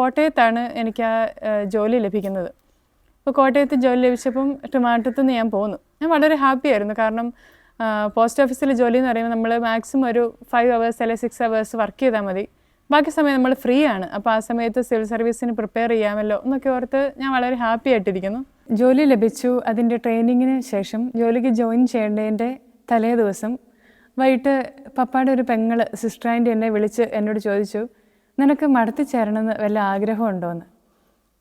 കോട്ടയത്താണ് എനിക്ക് ആ ജോലി ലഭിക്കുന്നത്. അപ്പോൾ കോട്ടയത്ത് ജോലി ലഭിച്ചപ്പം ട്രിവാൻഡ്രത്ത് നിന്ന് ഞാൻ പോന്നു. ഞാൻ വളരെ ഹാപ്പി ആയിരുന്നു. കാരണം പോസ്റ്റ് ഓഫീസിലെ ജോലി എന്ന് പറയുമ്പോൾ നമ്മൾ മാക്സിമം ഒരു ഫൈവ് അവേഴ്സ് അല്ലെങ്കിൽ സിക്സ് അവേഴ്സ് വർക്ക് ചെയ്താൽ മതി. ബാക്കി സമയം നമ്മൾ ഫ്രീ ആണ്. അപ്പോൾ ആ സമയത്ത് സിവിൽ സർവീസിന് പ്രിപ്പയർ ചെയ്യാമല്ലോ എന്നൊക്കെ ഓർത്ത് ഞാൻ വളരെ ഹാപ്പി ആയിട്ടിരിക്കുന്നു. ജോലി ലഭിച്ചു. അതിന്റെ ട്രെയിനിങ്ങിന് ശേഷം ജോലിക്ക് ജോയിൻ ചെയ്യേണ്ടതിന്റെ തലേ ദിവസം വൈകിട്ട് പപ്പാടെ ഒരു പെങ്ങൾ സിസ്റ്റർ ആന്റി എന്നെ വിളിച്ച് എന്നോട് ചോദിച്ചു നിനക്ക് മടത്തി ചേരണമെന്ന് വല്ല ആഗ്രഹമുണ്ടോയെന്ന്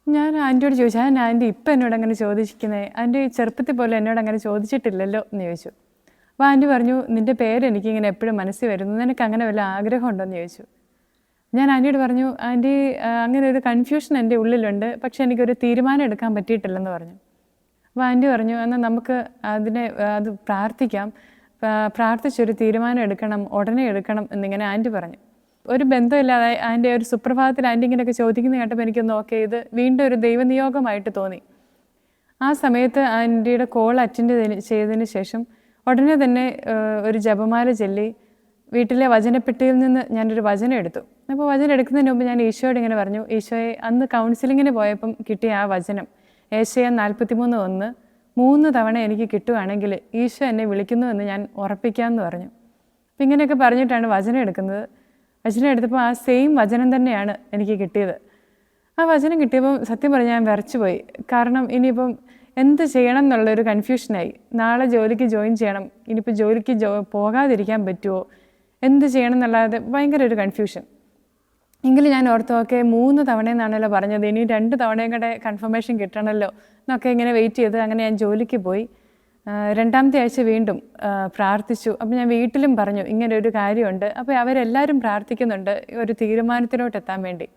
ഞാൻ ആന്റിയോട് ചോദിച്ചു ഞാൻ ആന്റി ഇപ്പം എന്നോട് അങ്ങനെ ചോദിക്കുന്നത് ആന്റി ചെറുപ്പത്തിൽ പോലും എന്നോട് അങ്ങനെ ചോദിച്ചിട്ടില്ലല്ലോ? എന്ന് ചോദിച്ചു. അപ്പോൾ ആന്റി പറഞ്ഞു നിന്റെ പേര് എനിക്കിങ്ങനെ എപ്പോഴും മനസ്സിൽ വരുന്നു. നിനക്ക് അങ്ങനെ വല്ല ആഗ്രഹം എന്ന് ചോദിച്ചു. ഞാൻ ആന്റിയോട് പറഞ്ഞു ആന്റി അങ്ങനെ ഒരു കൺഫ്യൂഷൻ എന്റെ ഉള്ളിലുണ്ട്. പക്ഷെ എനിക്കൊരു തീരുമാനം എടുക്കാൻ പറ്റിയിട്ടില്ലെന്ന് പറഞ്ഞു. അപ്പോൾ ആന്റി പറഞ്ഞു എന്നാൽ നമുക്ക് അതിനെ അത് പ്രാർത്ഥിക്കാം. പ്രാർത്ഥിച്ചൊരു തീരുമാനം എടുക്കണം ഉടനെ എടുക്കണം എന്നിങ്ങനെ ആന്റി പറഞ്ഞു. ഒരു ബന്ധമില്ലാതെ അതിന്റെ ഒരു സുപ്രഭാതത്തിൽ ആന്റി ഇങ്ങനെയൊക്കെ ചോദിക്കുന്ന കേട്ടപ്പോൾ എനിക്കൊന്ന് ഓക്കെ ഇത് വീണ്ടും ഒരു ദൈവനിയോഗമായിട്ട് തോന്നി. ആ സമയത്ത് ആന്റിയുടെ കോൾ അറ്റൻഡ് ചെയ്തതിന് ശേഷം ഉടനെ തന്നെ ഒരു ജപമാല ചൊല്ലി വീട്ടിലെ വചനപ്പെട്ടിയിൽ നിന്ന് ഞാനൊരു വചനം എടുത്തു. അപ്പോൾ വചനം എടുക്കുന്നതിന് മുമ്പ് ഞാൻ ഈശോയോട് ഇങ്ങനെ പറഞ്ഞു ഈശോയെ അന്ന് കൗൺസിലിങ്ങിന് പോയപ്പം കിട്ടിയ ആ വചനം ഏഷ്യ നാൽപ്പത്തിമൂന്ന് ഒന്ന് മൂന്ന് തവണ എനിക്ക് കിട്ടുവാണെങ്കിൽ ഈശോ എന്നെ വിളിക്കുന്നുവെന്ന് ഞാൻ ഉറപ്പിക്കാമെന്ന് പറഞ്ഞു. അപ്പം ഇങ്ങനെയൊക്കെ പറഞ്ഞിട്ടാണ് വചനം എടുക്കുന്നത്. വചനം എടുത്തപ്പോൾ ആ സെയിം വചനം തന്നെയാണ് എനിക്ക് കിട്ടിയത്. ആ വചനം കിട്ടിയപ്പം സത്യം പറഞ്ഞാൽ ഞാൻ വിറച്ചുപോയി കാരണം ഇനിയിപ്പം എന്ത് ചെയ്യണം എന്നുള്ളൊരു കൺഫ്യൂഷനായി നാളെ ജോലിക്ക് ജോയിൻ ചെയ്യണം. ഇനിയിപ്പോൾ ജോലിക്ക് ജോ പോകാതിരിക്കാൻ പറ്റുമോ എന്ത് ചെയ്യണം എന്നുള്ളത് ഭയങ്കര ഒരു കൺഫ്യൂഷൻ എങ്കിലും ഞാൻ ഓർത്തു ഓക്കെ മൂന്ന് തവണയെന്നാണല്ലോ പറഞ്ഞത്. ഇനി രണ്ട് തവണയും കൂടെ കൺഫർമേഷൻ കിട്ടണമല്ലോ എന്നൊക്കെ ഇങ്ങനെ വെയിറ്റ് ചെയ്ത് അങ്ങനെ ഞാൻ ജോലിക്ക് പോയി. രണ്ടാമത്തെ ആഴ്ച വീണ്ടും പ്രാർത്ഥിച്ചു. അപ്പം ഞാൻ വീട്ടിലും പറഞ്ഞു ഇങ്ങനെ ഒരു കാര്യമുണ്ട്. അപ്പോൾ അവരെല്ലാവരും പ്രാർത്ഥിക്കുന്നുണ്ട് ഒരു തീരുമാനത്തിലോട്ട് എത്താൻ വേണ്ടി.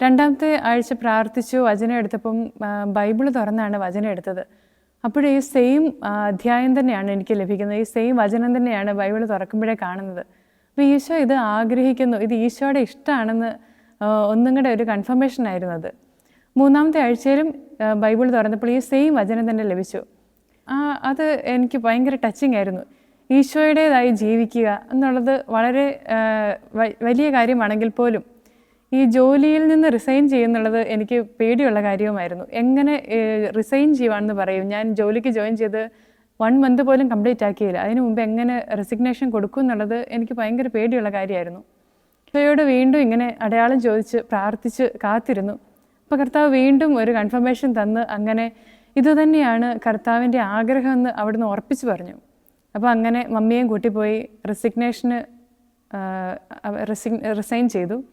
രണ്ടാമത്തെ ആഴ്ച പ്രാർത്ഥിച്ചു വചനം എടുത്തപ്പം ബൈബിൾ തുറന്നാണ് വചനം എടുത്തത്. അപ്പോൾ ഈ സെയിം അധ്യായം തന്നെയാണ് എനിക്ക് ലഭിക്കുന്നത്. ഈ സെയിം വചനം തന്നെയാണ് ബൈബിൾ തുറക്കുമ്പോഴേ കാണുന്നത്. അപ്പോൾ ഈശോ ഇത് ആഗ്രഹിക്കുന്നു. ഇത് ഈശോയുടെ ഇഷ്ടമാണെന്ന് ഒന്നും കൂടെ ഒരു കൺഫർമേഷൻ ആയിരുന്നു അത്. മൂന്നാമത്തെ ആഴ്ചയിലും ബൈബിൾ തുറന്നപ്പോൾ ഈ സെയിം വചനം തന്നെ ലഭിച്ചു. അത് എനിക്ക് ഭയങ്കര ടച്ചിങ് ആയിരുന്നു. ഈശോയുടേതായി ജീവിക്കുക എന്നുള്ളത് വളരെ വലിയ കാര്യമാണെങ്കിൽ പോലും ഈ ജോലിയിൽ നിന്ന് റിസൈൻ ചെയ്യുന്നുള്ളത് എനിക്ക് പേടിയുള്ള കാര്യവുമായിരുന്നു. എങ്ങനെ റിസൈൻ ചെയ്യുവാണെന്ന് പറയും. ഞാൻ ജോലിക്ക് ജോയിൻ ചെയ്ത് വൺ മന്ത് പോലും കംപ്ലീറ്റ് ആക്കിയില്ല. അതിന് മുമ്പ് എങ്ങനെ റെസിഗ്നേഷൻ കൊടുക്കും എന്നുള്ളത് എനിക്ക് ഭയങ്കര പേടിയുള്ള കാര്യമായിരുന്നു. ഈശോയോട് വീണ്ടും ഇങ്ങനെ അടയാളം ചോദിച്ച് പ്രാർത്ഥിച്ച് കാത്തിരുന്നു. അപ്പോൾ കർത്താവ് വീണ്ടും ഒരു കൺഫർമേഷൻ തന്ന് അങ്ങനെ ഇതുതന്നെയാണ് കർത്താവിന്റെ ആഗ്രഹമെന്ന് അവിടുന്ന് ഉറപ്പിച്ച് പറഞ്ഞു. അപ്പോൾ അങ്ങനെ മമ്മിയെയും കൂട്ടിപ്പോയി റെസിഗ്നേഷന് റിസൈൻ ചെയ്തു.